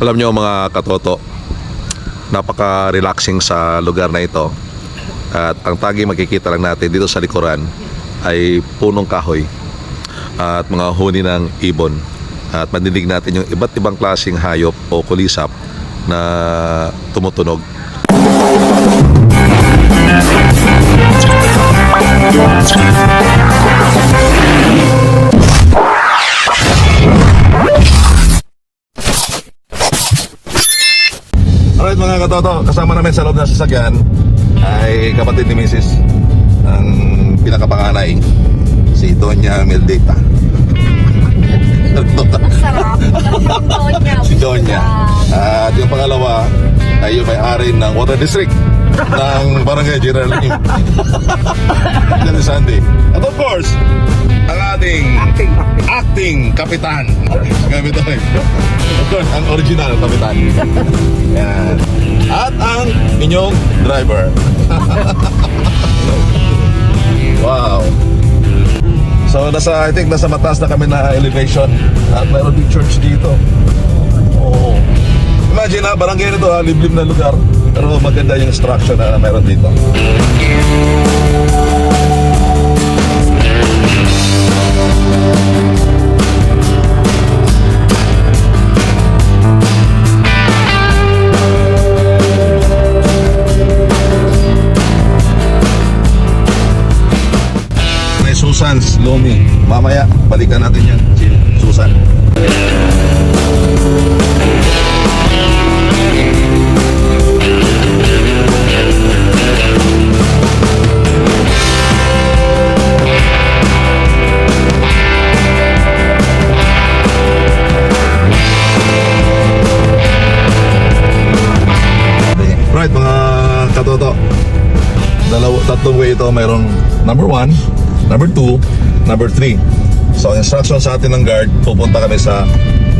Alam nyo mga katoto, napaka-relaxing sa lugar na ito. At ang tagi makikita lang natin dito sa likuran ay punong kahoy at mga huni ng ibon. At mandinig natin yung iba't ibang klaseng hayop o kulisap na tumutunog. Alright mga katoto, kasama namin sa loob ng sasakyan ay kapatid ni Mrs. ang pinakapanganay, si Doña Meldita. Sarap. Donya. si Doña. At yung pangalawa ay yung may-ari ng Water District ng Barangay General Lim. Yan si Sandy. At of course, ang ating acting, acting kapitan. Gamit ito eh. Of course, ang original kapitan. Yan. At ang inyong driver. wow. So nasa I think nasa mataas na kami na elevation at mayroon din church dito. Oo. Imagine ha, barangay nito ha, liblib na lugar. Pero maganda yung structure na meron dito. May Mamaya, balikan natin yan. Si Susan. Right, mga katoto. Dalawa, tatlong way ito. Mayroong number one, number two, number three. So, instruction sa atin ng guard, pupunta kami sa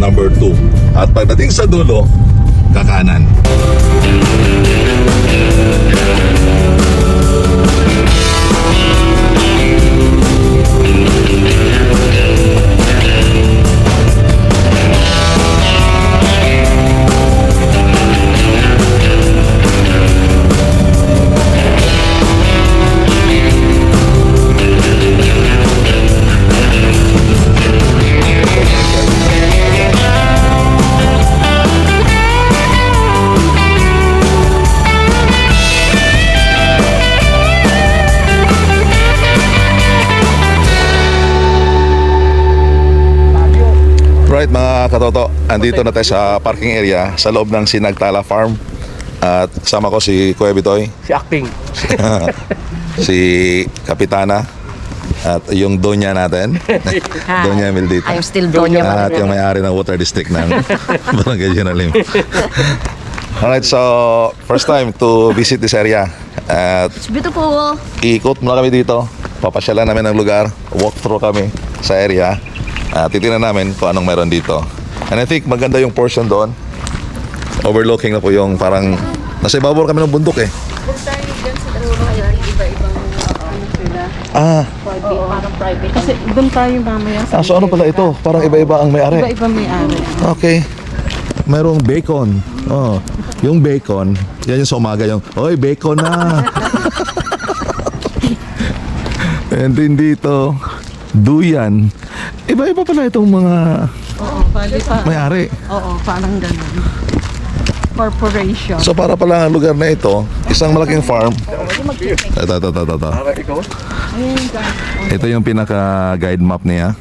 number two. At pagdating sa dulo, kakanan. Mga katoto, andito na tayo sa parking area sa loob ng Sinagtala Farm. At kasama ko si Kuya Bitoy, Si acting. si Kapitana, at yung Donya natin, Donya Mildita. I'm still Donya. At yung may-ari ng water district ng Barangay Junalim. Alright, so first time to visit this area. At It's beautiful. iikot muna kami dito. Papasyalan namin ng lugar. Walk through kami sa area. At titingnan namin kung anong meron dito. And I think maganda yung portion doon. Overlooking na po yung parang... Nasa ibabaw kami ng bundok eh. Ah, Parang private. Kasi doon tayo mamaya sa ah, so ano pala ito? Parang iba-iba ang may-ari. iba-iba may-ari. Okay. Merong bacon. Oh, yung bacon, yan yung sa umaga yung, Oy, bacon na. And din dito, duyan. Iba-iba pala itong mga Oo, bali pa. may-ari. Oo, parang ganun. Corporation. So para pala ang lugar na ito, isang malaking farm. Ito, ito, ito, ito. ito. Ito yung pinaka-guide map niya.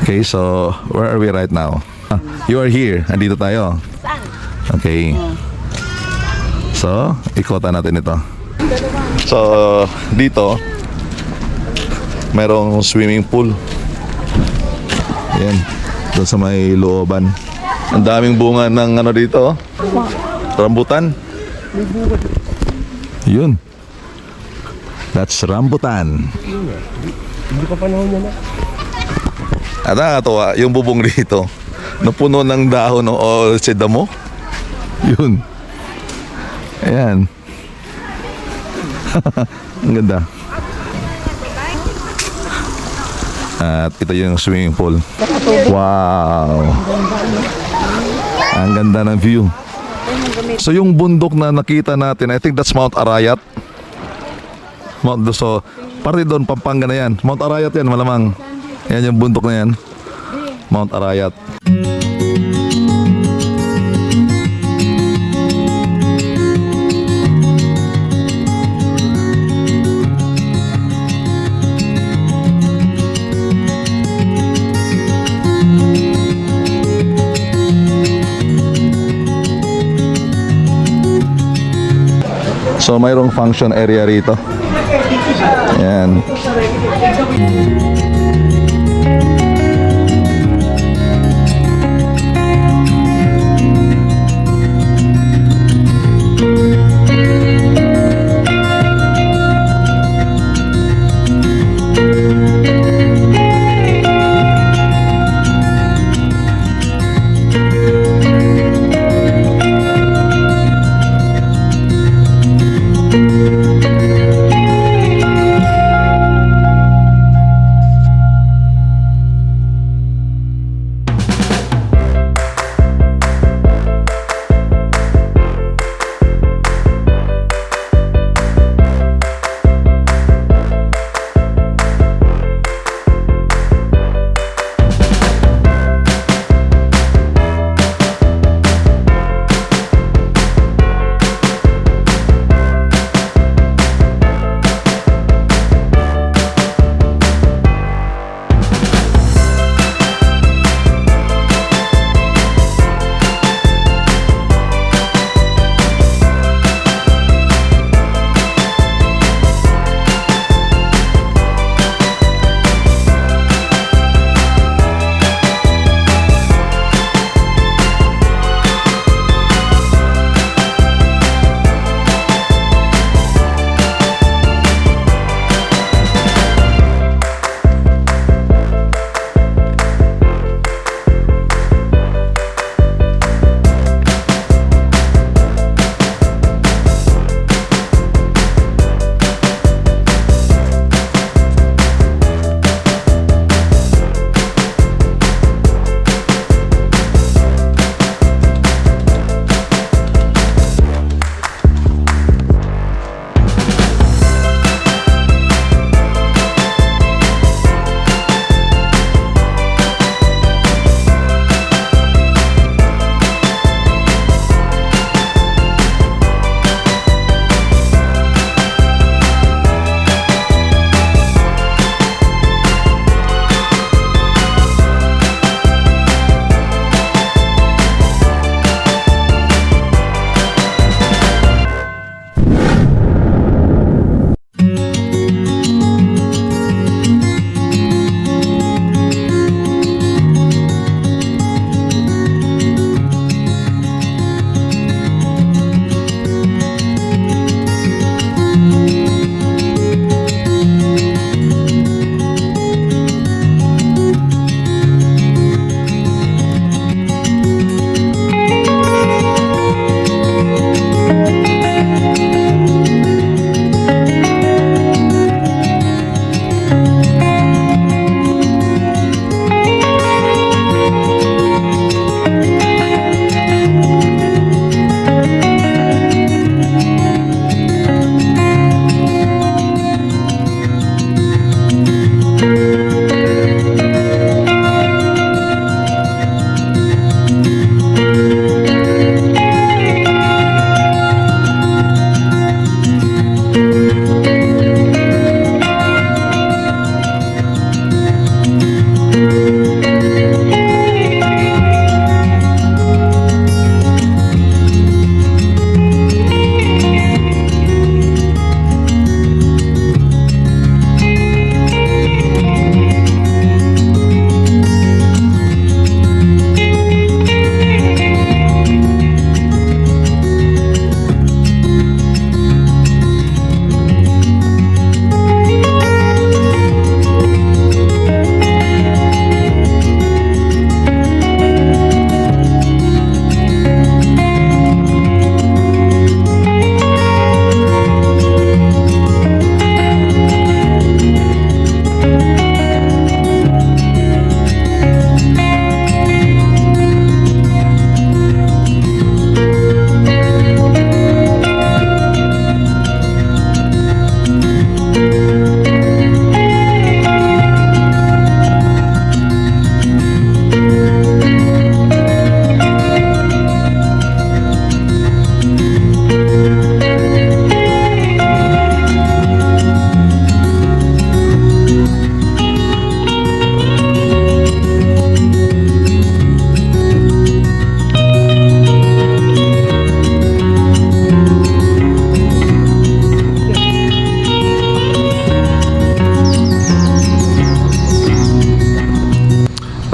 Okay, so where are we right now? Ah, You are here. Andito tayo. Okay. So, ikotan natin ito. So, dito, merong swimming pool. Yan. Doon sa may looban. Ang daming bunga ng ano dito. oh. Rambutan. Yun. That's rambutan. Hindi pa panahon niya na. At nakakatawa, yung bubong dito, napuno ng dahon o si damo. Yun. Ayan. Ang ganda. At ito yung swimming pool. Wow. Ang ganda ng view. So yung bundok na nakita natin, I think that's Mount Arayat. Mount so parte doon Pampanga na yan. Mount Arayat yan malamang. Yan yung bundok na yan. Mount Arayat. So mayroong function area rito. Yan.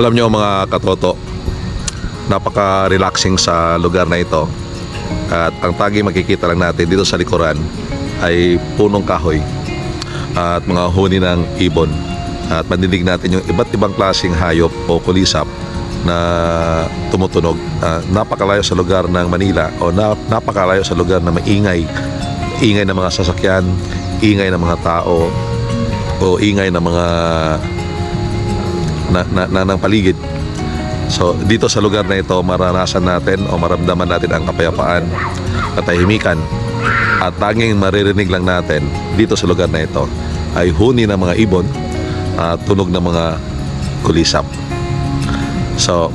Alam nyo mga katoto, napaka-relaxing sa lugar na ito. At ang tagi makikita lang natin dito sa likuran ay punong kahoy at mga huni ng ibon. At mandinig natin yung iba't ibang klaseng hayop o kulisap na tumutunog. Ah, napakalayo sa lugar ng Manila o na, napakalayo sa lugar na maingay. Ingay ng mga sasakyan, ingay ng mga tao, o ingay ng mga na, na, na, ng paligid. So, dito sa lugar na ito, maranasan natin o maramdaman natin ang kapayapaan, katahimikan, at tanging maririnig lang natin dito sa lugar na ito ay huni ng mga ibon at tunog ng mga kulisap. So,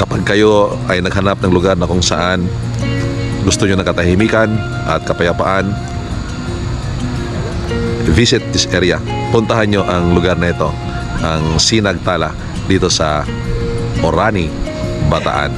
kapag kayo ay naghanap ng lugar na kung saan gusto nyo ng katahimikan at kapayapaan, visit this area. Puntahan nyo ang lugar na ito, ang Sinagtala dito sa Orani, Bataan.